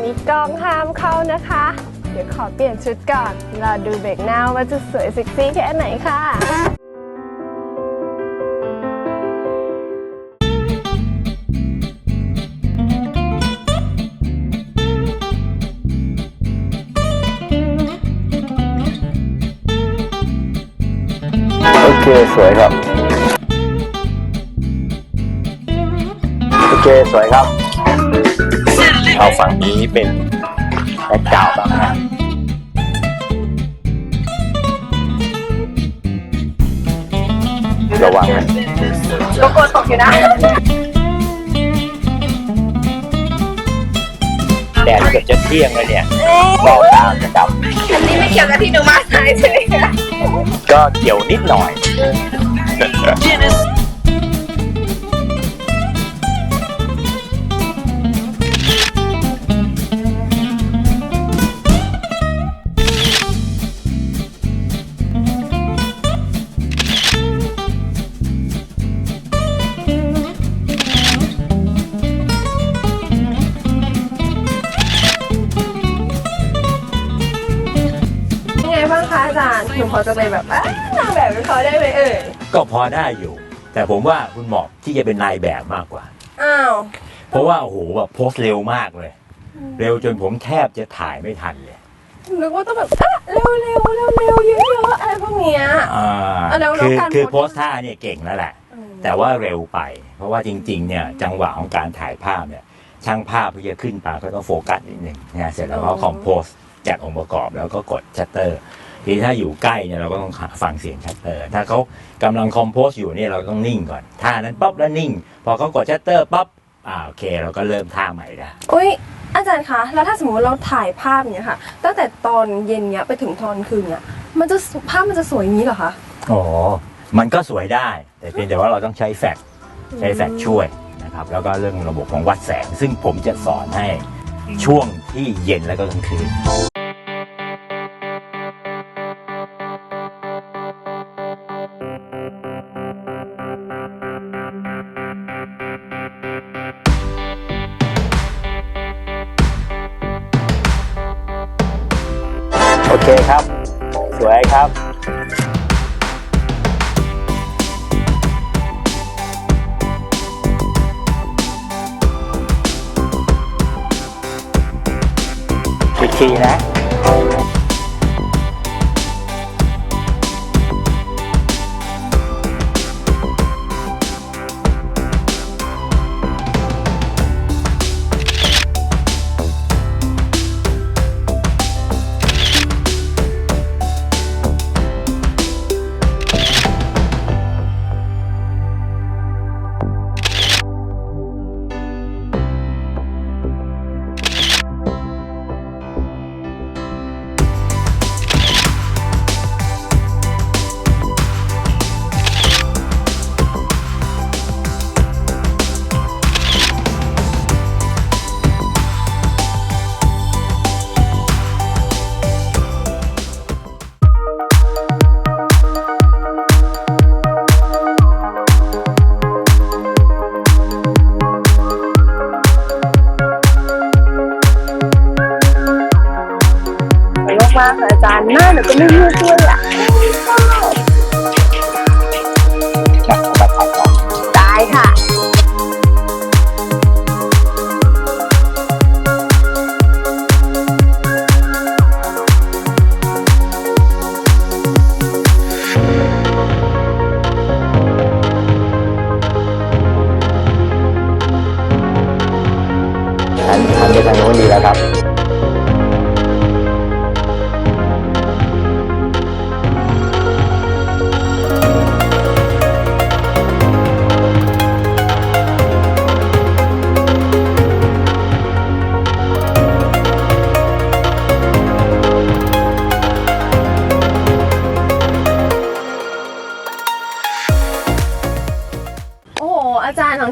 นี่กองห้ามเข้านะคะ เดี๋ยวขอเปลี่ยนชุดก่อนรอดูเบรกหน้าว่าจะสวยเซ็กซี่แค่ไหนค่ะ โอเค สวยครับ โอเค สวยครับ เอาฝั่งนี้เป็นแบ็คกราวด์บ้างนะระวังนะก็กลัวตกอยู่นะแดดเกือบจะเที่ยงแล้วเนี่ยบอกตามนะครับอันนี้ไม่เกี่ยวกับที่หนูมาสายใช่ไหมคะก็เกี่ยวนิดหน่อย จารย์หนูพอจะไปแบบอะนางแบบเป็นเขาได้ไหมเอ่ยก็พอได้อยู่ แต่ผมว่าคุณเหมาะที่จะเป็นนายแบบมากกว่า อ้าวเพราะว่าโอ้โหแบบโพสต์เร็วมากเลย เร็วจนผมแทบจะถ่ายไม่ทันเลยนึกว่าต้องแบบอะเร็วเร็วเร็วเร็วเยอะๆอะไรพวกเนี้ย อ่าอะแล้วแล้วคือการคือโพโพสสต์ ต์ท่าเนี่ยเก่งแล้วแหละอืมแต่ว่าเร็วไป เพราะว่าจริงๆ เนี่ยจังหวะของการถ่ายภาพเนี่ยช่างภาพที่จะขึ้นมาก็ต้องโฟกัสนิดหนึ่งนะเสร็จแล้วก็คอมโพสจัดองค์ประกอบแล้วก็กดชัตเตอร์ ทีถ้าอยู่ใกล้เนี่ยเราก็ต้องฟังเสียงชัตเตอร์ ถ้าเขากำลังคอมโพสอยู่เนี่ยเราต้องนิ่งก่อนท่านั้นปั๊บแล้วนิ่ง พอเขากดชัตเตอร์ปั๊บอ่าโอเคเราก็เริ่มท่าใหม่ได้อุ้ยอาจารย์คะแล้วถ้าสมมติเราถ่ายภาพอย่างเนี้ยค่ะ ตั้งแต่ตอนเย็นเนี้ยไปถึงตอนคืนเนี้ยมันจะภาพมันจะสวยอย่างนี้เหรอคะอ๋อมันก็สวยได้ แต่เพียงแต่ว่าเราต้องใช้แฟลชใช้แฟลชช่วยนะครับแล้วก็เรื่องระบบของวัดแสง ซึ่งผมจะสอนให้ช่วงที่เย็นแล้วก็กลางคืน เคครับ สวยครับอีกทีนะ ก็ไม่ยืดด้วยอะนะมายค่ะหันหันไปทางโน้นดีแล้วครับ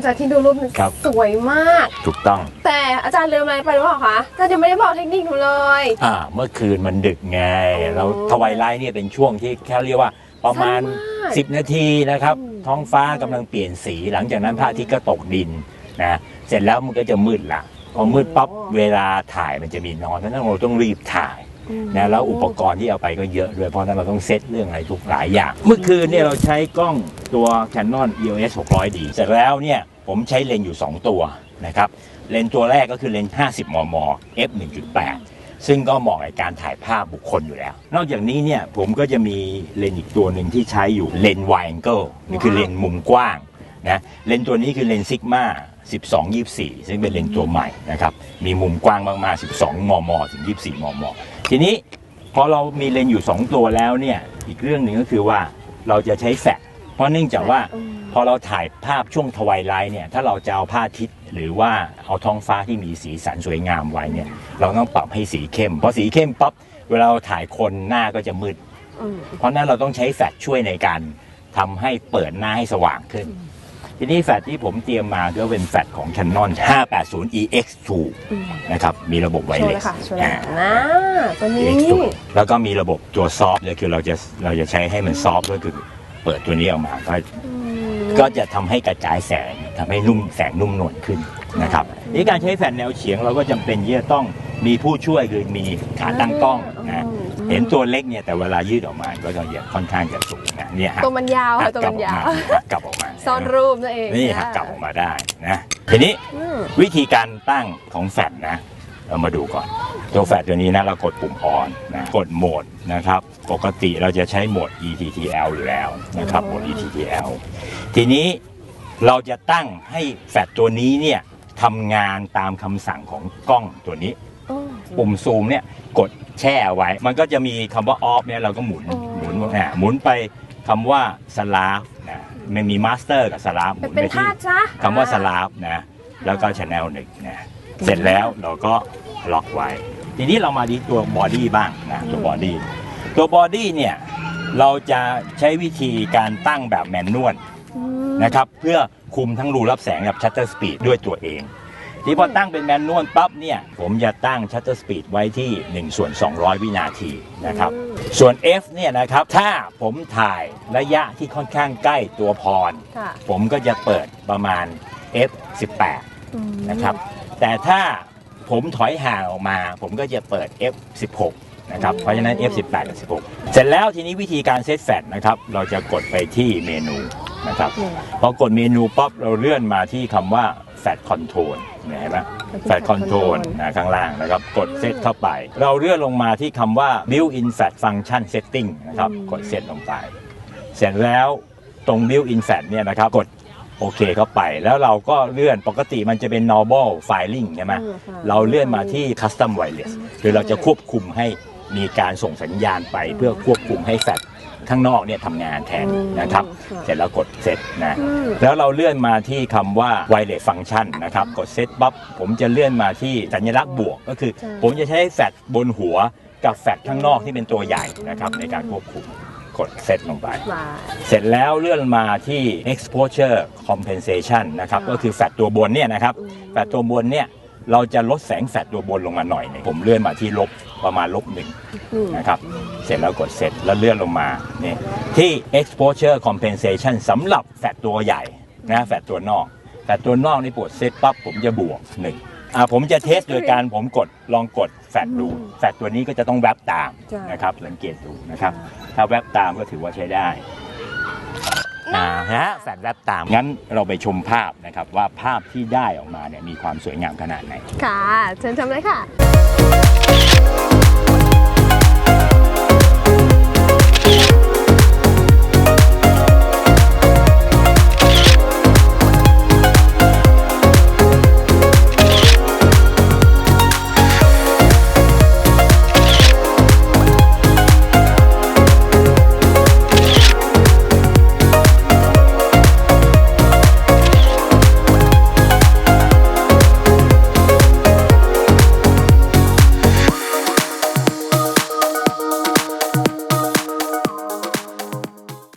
จารย์หลังจากที่ดูรูปมันครับ สวยมาก ถูกต้อง แต่อาจารย์ลืมอะไรไปหรือเปล่าคะอาจารย์ยังไม่ได้บอกเทคนิคหนูเลย อ่า เมื่อคืนมันดึกไงอ๋อเราทวายไลท์เนี่ยเป็นช่วงที่แค่เรียกว่าประมาณ สั้นมาก10 นาทีนะครับ อืม ท้องฟ้ากำลังเปลี่ยนสี หลังจากนั้นพระอาทิตย์ก็ตกดินนะ เสร็จแล้วมันก็จะมืดละพอมืดปั๊บเวลาถ่ายมันจะมีน้อยเพราะฉะนั้นเราต้องรีบถ่าย นะแล้วอุปกรณ์ที่เอาไปก็เยอะด้วยเพราะฉะนั้นเราต้องเซตเรื่องอะไรทุกหลายอย่าง เมื่อคืนเนี่ยเราใช้กล้อง ตัว Canon EOS 600D เสร็จแล้วเนี่ยผมใช้เลนส์อยู่ 2 ตัวนะครับ เลนส์ตัวแรกก็คือเลนส์ 50 มม f 1.8 ซึ่งก็เหมาะกับการถ่ายภาพบุคคลอยู่แล้ว นอกจากนี้เนี่ยผมก็จะมีเลนส์อีกตัวหนึ่งที่ใช้อยู่เลนส์ wide angle นี่คือเลนส์มุมกว้างนะเลนส์ตัวนี้คือเลนส์ Sigma 12 24 ซึ่งเป็นเลนส์ตัวใหม่นะครับ มีมุมกว้างมากๆ 12 มม ถึง 24 มม ทีนี้พอเรามีเลนส์อยู่ 2 ตัวแล้วเนี่ย อีกเรื่องหนึ่งก็คือว่าเราจะใช้แฟลชเพ ราะเนื่องจากว่าพอเราถ่ายภาพช่วงทวายไลท์เนี่ยถ้าเราจะเอาพระอาทิตย์หรือว่าเอาท้องฟ้าที่มีสีสันสวยงามไว้เนี่ยเราต้องปรับให้สีเข้มพอสีเข้มปั๊บเวลาเราถ่ายคนหน้าก็จะมืดเพราะฉะนั้นเราต้องใช้แฟลชช่วยในการทำให้เปิดหน้าให้สว่างขึ้น ทีนี้แฟลชที่ผมเตรียมมาก็เป็นแฟลชของ Canon 580 EX2 นะครับ มีระบบไวโชว์เลเลยสค่ะโชว์เลยค่ะนะตัวนี้ EX2 แล้วก็มีระบบตัวซอฟต์เลยคือเราจะเราจะใช้ให้มันซอฟต์ก็คือ เปิดตัวนี้ออกมาก็ก็จะทำให้กระจายแสงทำให้นุ่มแสงนุ่มนวลขึ้นนะครับนี่การใช้แผ่นแนวเฉียงเราก็จำเป็นที่จะต้องมีผู้ช่วยคือมีขาตั้งกล้องนะเห็นตัวเล็กเนี่ยแต่เวลายืดออกมาก็จะค่อนข้างจะสูงนะเนี่ยหักตัวมันยาวหัค่ะกตัวกลัมับนออกยาวมาหักกลับออกมาซ่อนรูปนั่นเองนี่หักกลับออกมาได้นะทีนี้อืมวิธีการตั้งของแฟลชนะ เรามาดูก่อน ตัวแฟลชตัวนี้นะเรากดปุ่มออนนะกดโหมดนะครับ ปกติเราจะใช้โหมด ETTL อยู่แล้วนะครับโหมด ETTL ทีนี้เราจะตั้งให้แฟลชตัวนี้เนี่ยทำงานตามคำสั่งของกล้องตัวนี้อืมปุ่มซูมเนี่ยกดแช่ไว้ มันก็จะมีคำว่าออฟเนี่ยเราก็หมุนอ๋อหมุนนะหมุนไปคำว่าสลาฟนะมันมีมาสเตอร์กับสลาฟหมุนเป็นไปที่ธาตุจ้ะคำว่าสลาฟนะแล้วก็ชแนลหนึ่งนะ เสร็จแล้วเราก็ล็อกไว้ ทีนี้เรามาที่ตัวบอดี้บ้างนะตัวบอดี้ตัวบอดี้เนี่ยเราจะใช้วิธีการตั้งแบบแมนนวลอืมนะครับเพื่อคุมทั้งรูรับแสงกับชัตเตอร์สปีดด้วยตัวเองที่พอตั้งเป็นแมนนวลปั๊บเนี่ยผมจะตั้งชัตเตอร์สปีดไว้ที่ 1 ส่วน 200 วินาทีนะครับส่วน F เนี่ยนะครับถ้าผมถ่ายระยะที่ค่อนข้างใกล้ตัวพรค่ะผมก็จะเปิดประมาณ F 18อืมนะครับ แต่ถ้าผมถอยห่างออกมา ผมก็จะเปิด F 16 นะครับ เพราะฉะนั้น F 18 กับ16 เสร็จแล้วทีนี้วิธีการเซตแฟลชนะครับ เราจะกดไปที่เมนูนะครับ พอกดเมนูปั๊บเราเลื่อนมาที่คำว่าแฟลชคอนโทรลเห็นไหมแฟลชคอนโทรลนะข้างล่างนะครับ กดเซตเข้าไป เราเลื่อนลงมาที่คำว่า build in flash function setting นะครับ กดเซตลงไป เสร็จแล้วตรง build in flash เนี่ยนะครับ กด โอเคเข้าไปแล้วเราก็เลื่อนปกติมันจะเป็น normal filing ใช่ไหมอืมค่ะเราเลื่อนมาที่ custom wireless คือเราจะควบคุมให้มีการส่งสัญญาณไปเพื่อควบคุมให้แฟลชข้างนอกเนี่ยทำงานแทนนะครับ เสร็จแล้วกดเซตนะอืมแล้วเราเลื่อนมาที่คำว่า wireless function นะครับ กดเซตปั๊บผมจะเลื่อนมาที่สัญลักษณ์บวก ก็คือใช่ผมจะใช้แฟลชบนหัวกับแฟลชข้างนอกที่เป็นตัวใหญ่นะครับในการควบคุม กดเซตลงไปมาเสร็จแล้วเลื่อนมาที่ exposure compensation นะครับค่ะก็คือแฟลชตัวบนเนี่ยนะครับอืมแฟลชตัวบนเนี่ยเราจะลดแสงแฟลชตัวบนลงมาหน่อยหนึงผมเลื่อนมาที่ลบประมาณลบหนึ่งอืมนะครับ เสร็จแล้วกดเสร็จแล้วเลื่อนลงมานี่ที่ exposure compensation สำหรับแฟลชตัวใหญ่นะแฟลชตัวนอกแฟลชตัวนอกนี่ปวดเซตปั๊บผมจะบวกหนึ่ง อ่าผมจะเทสโดยการผมกดลองกดแฟลชดู แฟลชตัวนี้ก็จะต้องแวบตามจ้ะ นะครับสังเกตดูนะครับ ถ้าแวบตามก็ถือว่าใช้ได้อ่าฮะแฟลชแวบตามงั้นเราไปชมภาพนะครับว่าภาพที่ได้ออกมาเนี่ยมีความสวยงามขนาดไหน ค่ะ เชิญชมเลยค่ะ